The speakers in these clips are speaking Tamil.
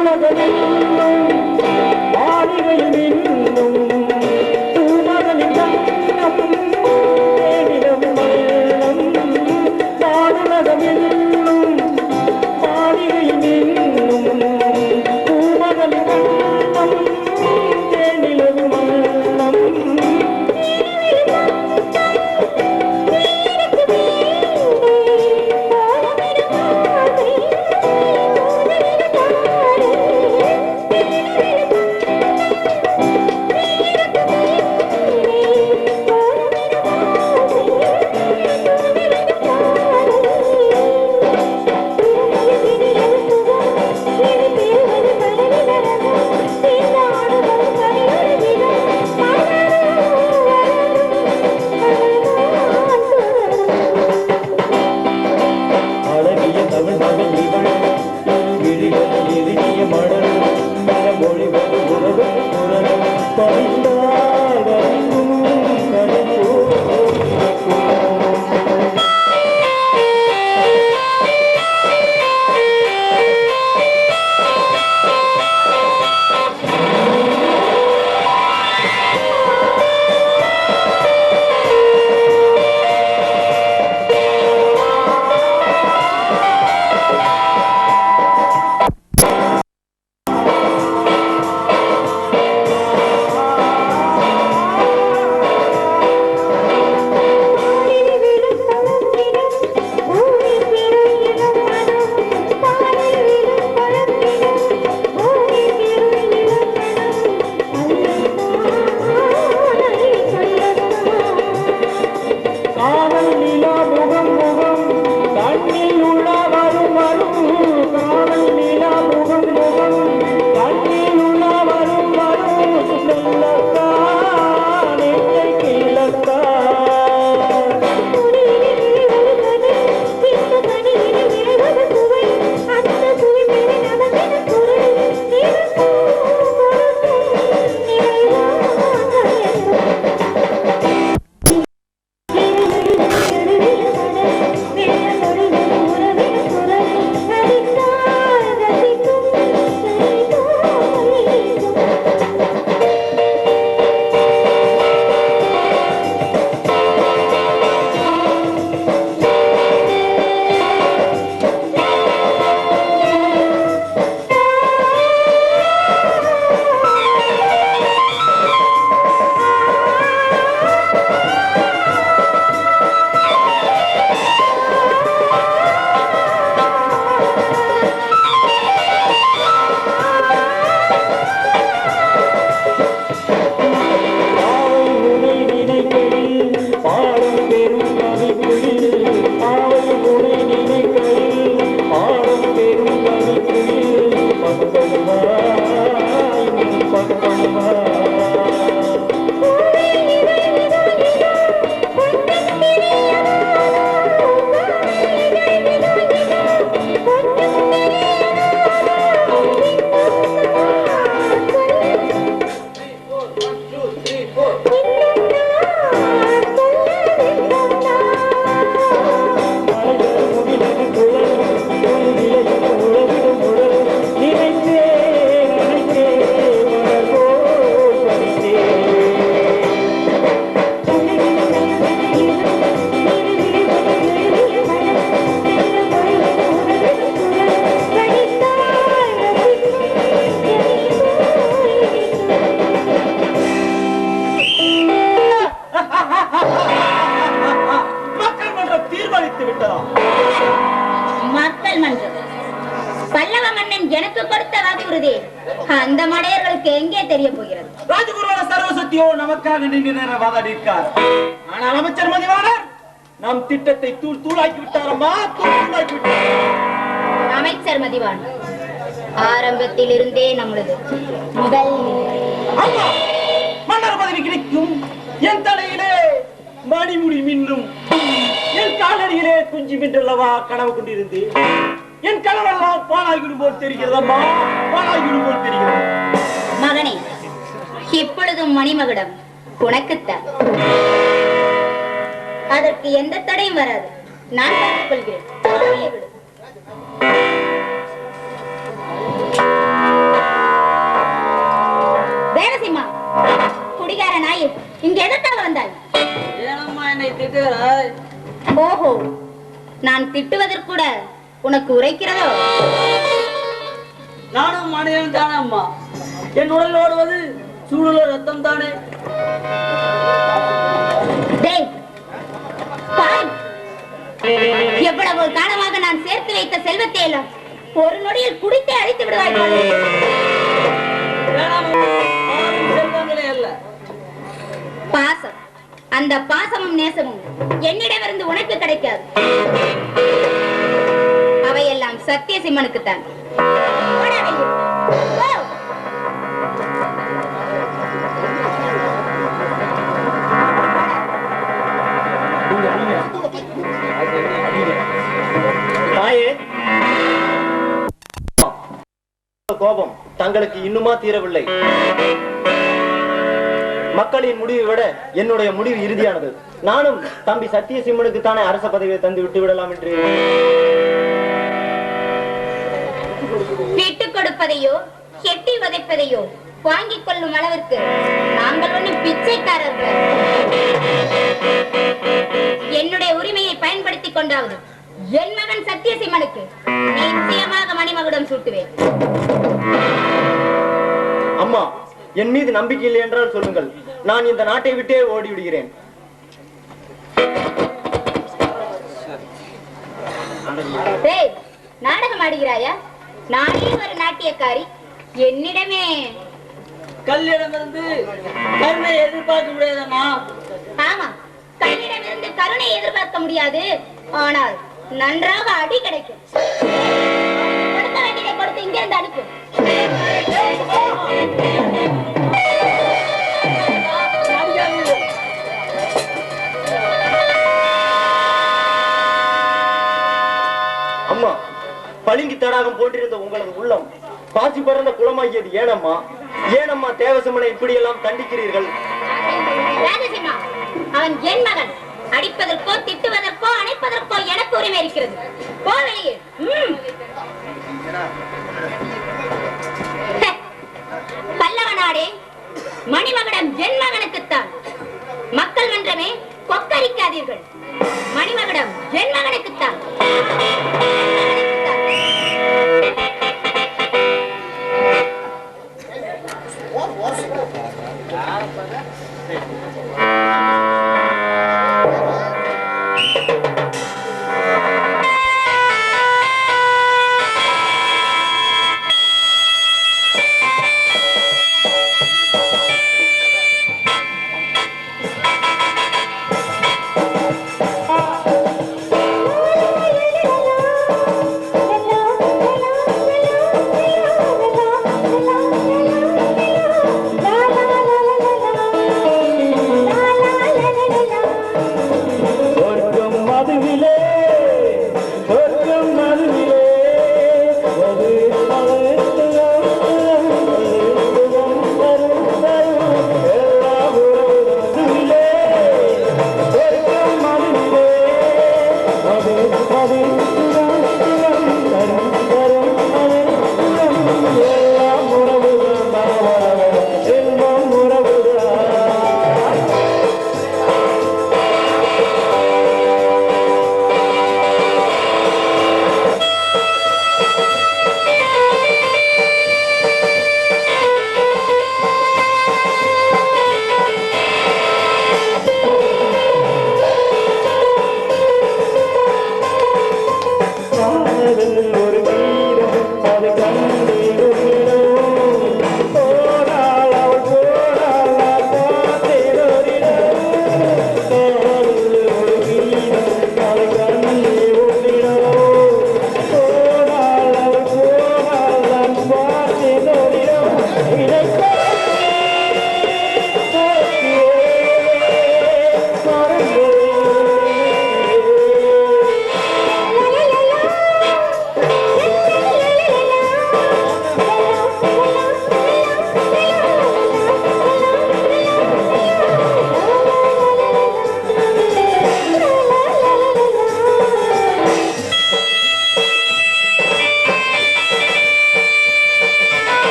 அழகிய boy. எனக்கு கொடுத்த வாக்குறுதி. அந்த மடையர்களுக்கு எங்கே தெரிய போகிறது? ராஜகுருவான சர்வசக்தியோ நமக்காக நின்று நேரம் வாதாடியிருக்கார் ஆனால் அமைச்சர் மதிவாளர் நம் திட்டத்தை தூள் தூளாக்கி விட்டாரம்மா தூள் தூளாக்கி விட்டார். அமைச்சர் மதிவான் ஆரம்பத்தில் இருந்தே நம்மளது முதல் மன்னர் பதவி கிடைக்கும். என் தலையிலே மணிமுடி மின்னும். என் காலடியிலே குஞ்சு மின்றல்லவா கனவு கொண்டிருந்தேன். என் கணவெல்லாம் பாலாகிடு போல் தெரிகிறதம்மா. பாலாகிடு போல் தெரிகிறது. மகனே இப்பொழுதும் மணிமகுடம் உனக்குத்தான் அதற்கு எந்த தடையும் வராது. நான் பார்த்துக் கொள்கிறேன். வேலசிம்மா குடிகார நாயில் இங்க எதற்காக வந்தாய்? என்னை திட்டுகிறாய்? ஓஹோ நான் திட்டுவதற்கூட உனக்கு உரைக்கிறதோ? நானும் மனிதன் தானே அம்மா. என் உடல் ஓடுவது சூடுல ரத்தம் தானே. எவ்வளவு காலமாக நான் சேர்த்து வைத்த செல்வத்தை எல்லாம் ஒரு நொடியில் குடித்தே அழித்து அல்ல. பாசம். அந்த பாசமும் நேசமும் என்னிடமிருந்து உனக்கு கிடைக்காது. எல்லாம் சத்திய கோபம் தங்களுக்கு இன்னுமா தீரவில்லை. மக்களின் முடிவை விட என்னுடைய முடிவு இறுதியானது. நானும் தம்பி சத்தியசிம்மனுக்கு தானே அரச பதவியை தந்து விட்டு விடலாம் என்று. விட்டுக் கொடுப்பதையோ கெட்டி வதைப்பதையோ வாங்கிக் கொள்ளும் அளவிற்கு நாங்கள் ஒன்றும் பிச்சைக்காரர்கள். என்னுடைய உரிமையை பயன்படுத்திக் கொண்டாவது என் மகன் சத்தியசிம்மனுக்கு நிச்சயமாக மணிமகுடம் சூட்டுவேன். அம்மா என் மீது நம்பிக்கை இல்லை என்றால் சொல்லுங்கள். நான் இந்த நாட்டை விட்டே ஓடி விடுகிறேன் நாடகம் ஆடுகிறாயா? நானே ஒரு நாட்டியக்காரி. என்னிடமே. கல்லிடமிருந்து கருணை எதிர்பார்க்க முடியாதம்மா. ஆமா கண்ணிடமிருந்து கருணை எதிர்பார்க்க முடியாது. ஆனால் நன்றாக அடி கிடைக்கும். கொடுக்க வேண்டியதை கொடுத்து இங்கிருந்து அனுப்பு அம்மா பளிங்கு தடாகம் போட்டிருந்த உங்களது உள்ளம். பாசி பறந்த குளமாகியது ஏனம்மா? ஏனம்மா தேவசமனை இப்படியெல்லாம் தண்டிக்கிறீர்கள்? அவன் என் மகன். அடிப்பதற்கோ திட்டுவதற்கோ அணைப்பதற்கோ எனக்கு உரிமை இருக்கிறது. போ வெளியே. பல்லவ நாடே மணிமகடம் என் மகனுக்குத்தான். மக்கள் மன்றமே கொக்கரிக்காதீர்கள். மணிமகடம் என்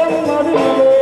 Allah'ım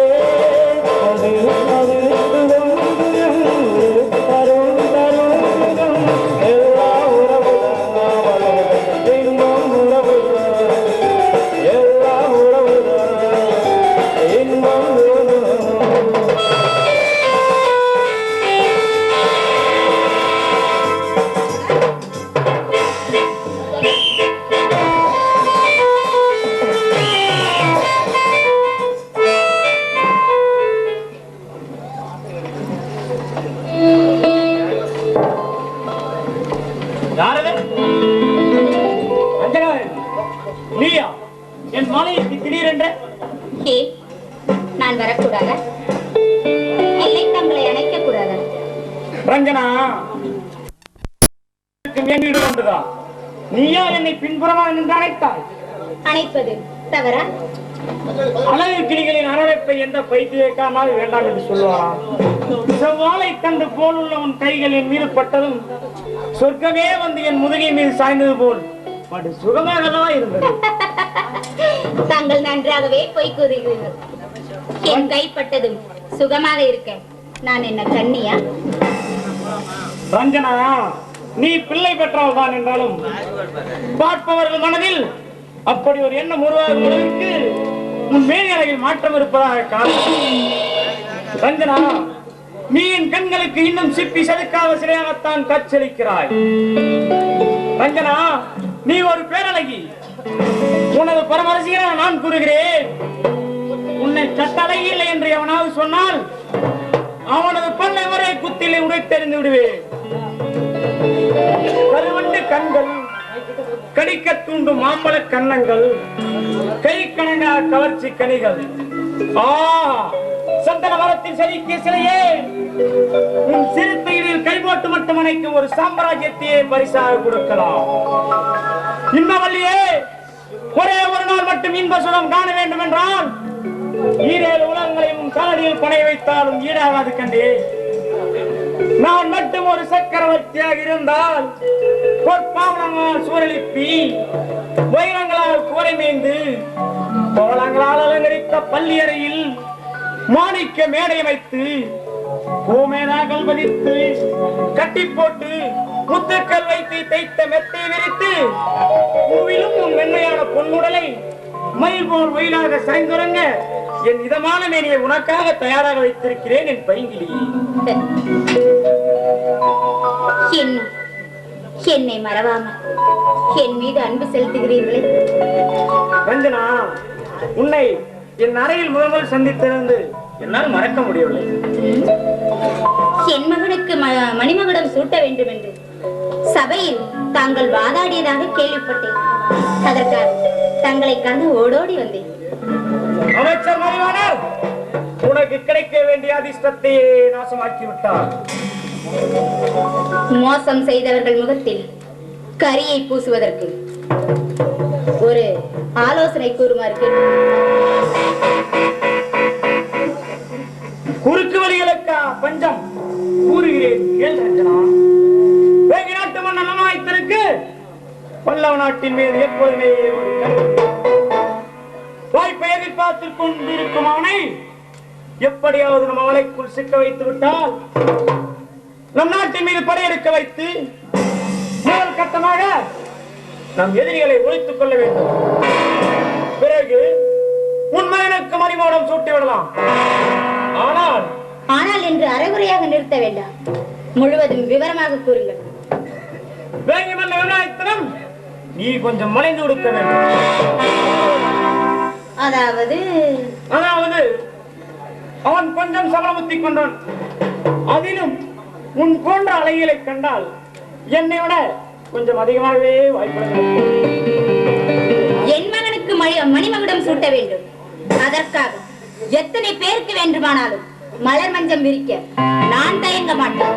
அழகு கிளிகளின் அரவணைப்பை எந்த பைத்தியக்காமல் வேண்டாம் என்று சொல்லுவாராம் செவ்வாழை கண்டு போலுள்ள உன் கைகள் என் மீது பட்டதும் சொர்க்கமே வந்து என் முதுகை மீது சாய்ந்தது போல். படு சுகமாகதான் இருந்தது. தாங்கள் நன்றாகவே பொய் கூறுகிறீர்கள். என் கைப்பட்டதும் சுகமாக இருக்க நான் என்ன கண்ணியா? ரஞ்சனா நீ பிள்ளை பெற்றவள் தான் என்றாலும் பார்ப்பவர்கள் மனதில் அப்படி ஒரு எண்ணம் உருவாகும் அளவிற்கு உன் மேனியறையில் மாற்றம் இருப்பதாக காரணம். ரஞ்சனா நீ என் கண்களுக்கு இன்னும் சிப்பி செதுக்காத சிலையாகத்தான் காட்சியளிக்கிறாய். ரஞ்சனா நீ ஒரு பேரழகி. உனது பரமரசிகராக நான் கூறுகிறேன். உன்னை கட்டளை இல்லை என்று எவனாவது சொன்னால் அவனது பல்லை வரை குத்திலே உடைத்தெறிந்து விடுவேன். கருவண்டு கண்கள் கடிக்க தூண்டும் மாம்பழ கன்னங்கள் கை கணங்கா கவர்ச்சி கனிகள். ஆ சந்தன மரத்தில் செதுக்கிய சிலையே உன் சிறுத்தையில் கைபோட்டு மட்டும் ஒரு சாம்ராஜ்யத்தையே பரிசாக கொடுக்கலாம். இன்னவல்லியே ஒரே ஒரு நாள் மட்டும் இன்ப சுகம் காண வேண்டும் என்றால் ஈரேழு உலகங்களையும் காலடியில் பணைய வைத்தாலும் ஈடாகாது கண்டே. நான் மட்டும் ஒரு சக்கரவர்த்தியாக இருந்தால் பொற்பாவனங்களால் சூழலிப்பி வைரங்களால் கூரை மேய்ந்து கோலங்களால் அலங்கரித்த பள்ளியறையில் மாணிக்க மேடை வைத்து பூமேனாக்கள் பதித்து கட்டி போட்டு முத்துக்கள் வைத்து தைத்த மெத்தை விரித்து பூவிலும் மென்மையான பொன்னுடலை மயில் போல் ஒயிலாக சாய்ந்துறங்க என் இதமான மேனியை உனக்காக தயாராக வைத்திருக்கிறேன் என் பைங்கிலி. என்ன? என்னை மறவாமல் என் மீது அன்பு செலுத்துகிறீர்களே. ரஞ்சனா உன்னை என் அறையில் முதல் முதல் சந்தித்திருந்து என்னால் மறக்க முடியவில்லை? என் மகனுக்கு மணிமகுடம் சூட்ட வேண்டும் என்று சபையில் தாங்கள் வாதாடியதாக கேள்விப்பட்டேன். அதற்காக தங்களை கண்டு ஓடோடி வந்தேன். அமைச்சர் உனக்கு கிடைக்க வேண்டிய அதிர்ஷ்டத்தையே நாசமாக்கி விட்டார் மோசம் செய்தவர்கள் முகத்தில் கரியை பூசுவதற்கு. ஒரு ஆலோசனை கூறுமாறு குறுக்கு வழிகளுக்கா பஞ்சம். கூறுகிறேன் கேள் ரஞ்சனா. நாட்டு மன்னன் அமாயத்திற்கு பல்லவ நாட்டின் மீது எப்போதுமே வாய்ப்பை எதிர்பார்த்துக் கொண்டிருக்கும் அவனை எப்படியாவது நம்ம வலைக்குள் சிக்க வைத்து விட்டால் நம் நாட்டின் மீது படையெடுக்க வைத்து முதல் கட்டமாக நம் எதிரிகளை ஒழித்துக் கொள்ள வேண்டும். பிறகு உன் மகனுக்கு மணிமோடம் சூட்டி விடலாம். ஆனால் ஆனால் என்று அரைகுறையாக நிறுத்த வேண்டாம். முழுவதும் விவரமாக கூறுங்கள். வேங்கி மன்ன விநாயகத்தினம் நீ கொஞ்சம் மலைந்து கொடுக்க வேண்டும். அதாவது அதாவது அவன் கொஞ்சம் சபலமுத்தி கொண்டான். அதிலும் உன் போன்ற அலைகளை கண்டால் என்னை விட கொஞ்சம் அதிகமாகவே வாய்ப்பு என் மகனுக்கு மணி மணிமகுடம் சூட்ட வேண்டும். அதற்காக எத்தனை பேருக்கு வேண்டுமானாலும் மலர் மஞ்சம் விரிக்க நான் தயங்க மாட்டேன்.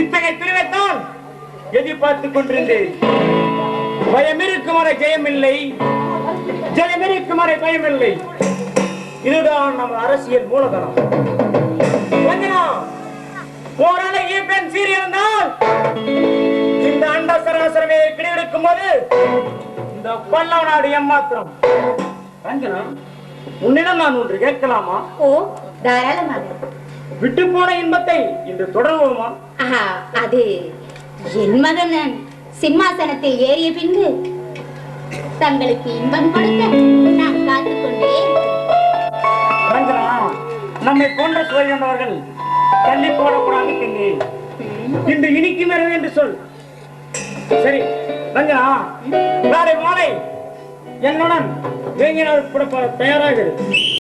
இத்தகைய துணிவைத்தான் எதிர்பார்த்துக் கொண்டிருந்தேன். பயம் இருக்கும் வரை ஜெயம் இல்லை ஜெயம் இருக்கும் வரை பயம் இல்லை இதுதான் நம்ம அரசியல் மூலதனம். அழகிய பெண் இருந்தால் இந்த அண்ட சராசரமே கிடைக்கும் போது இந்த பல்லவ நாடு ஏமாத்திரம். ரஞ்சனா உன்னிடம் நான் ஒன்று கேட்கலாமா? ஓ தாராளமாக விட்டு போன இன்பத்தை இன்று தொடர்வோமா? அது என் மகன் சிம்மாசனத்தில் ஏறிய பின்பு தங்களுக்கு இன்பம் கொடுக்க நான் நம்மை போன்ற சுவை கொண்டவர்கள் தள்ளி போடக்கூடாது பெண்ணே. இன்று இனிக்கு இரவு என்று சொல். சரி ரஞ்சனா நாளை மாலை என்னுடன் வேங்கினால் கூட தயாராக